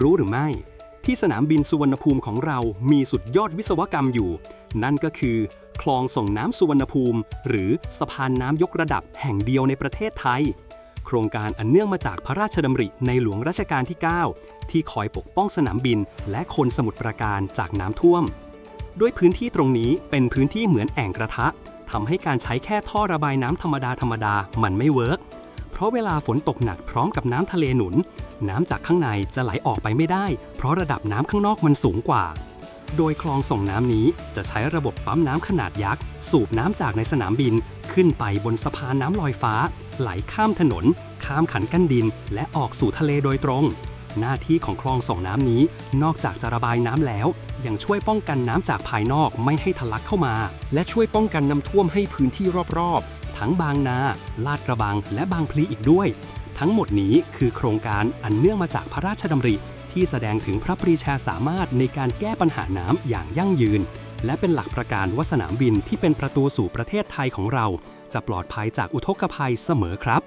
รู้หรือไม่ ที่สนามบินสุวรรณภูมิของเรามีสุดยอดวิศวกรรมอยู่ นั่นก็คือ คลองส่งน้ำสุวรรณภูมิ หรือสะพานน้ำยกระดับแห่งเดียวในประเทศไทย โครงการอันเนื่องมาจากพระราชดำริในหลวงรัชกาลที่ 9 ที่คอยปกป้องสนามบินและคนสมุทรปราการจากน้ำท่วม ด้วยพื้นที่ตรงนี้เป็นพื้นที่เหมือนแอ่งกระทะทำให้การใช้แค่ท่อระบายน้ำธรรมดาธรรมดามันไม่เวิร์ก ราะเวลาฝนตกหนักพร้อมกับน้ำทะเลหนุน น้ำจากข้างในจะไหลออกไปไม่ได้ เพราะระดับน้ำข้างนอกมันสูงกว่า โดยคลองส่งน้ำนี้จะใช้ระบบปั๊มน้ำขนาดยักษ์ สูบน้ำจากในสนามบิน ขึ้นไปบนสะพานน้ำลอยฟ้า ไหลข้ามถนน ข้ามขันกั้นดิน และออกสู่ทะเลโดยตรง หน้าที่ของคลองส่งน้ำนี้ นอกจากจะระบายน้ำแล้ว ยังช่วยป้องกันน้ำจากภายนอกไม่ให้ทะลักเข้ามา และช่วยป้องกันน้ำท่วมให้พื้นที่รอบๆ ทั้งบางนา ลาดกระบัง และบางพลีอีกด้วย ทั้งหมดนี้คือโครงการอันเนื่องมาจากพระราชดำริที่แสดงถึงพระปรีชาสามารถในการแก้ปัญหาน้ำอย่างยั่งยืน และเป็นหลักประกันว่าสนามบินที่เป็นประตูสู่ประเทศไทยของเรา จะปลอดภัยจากอุทกภัยเสมอครับ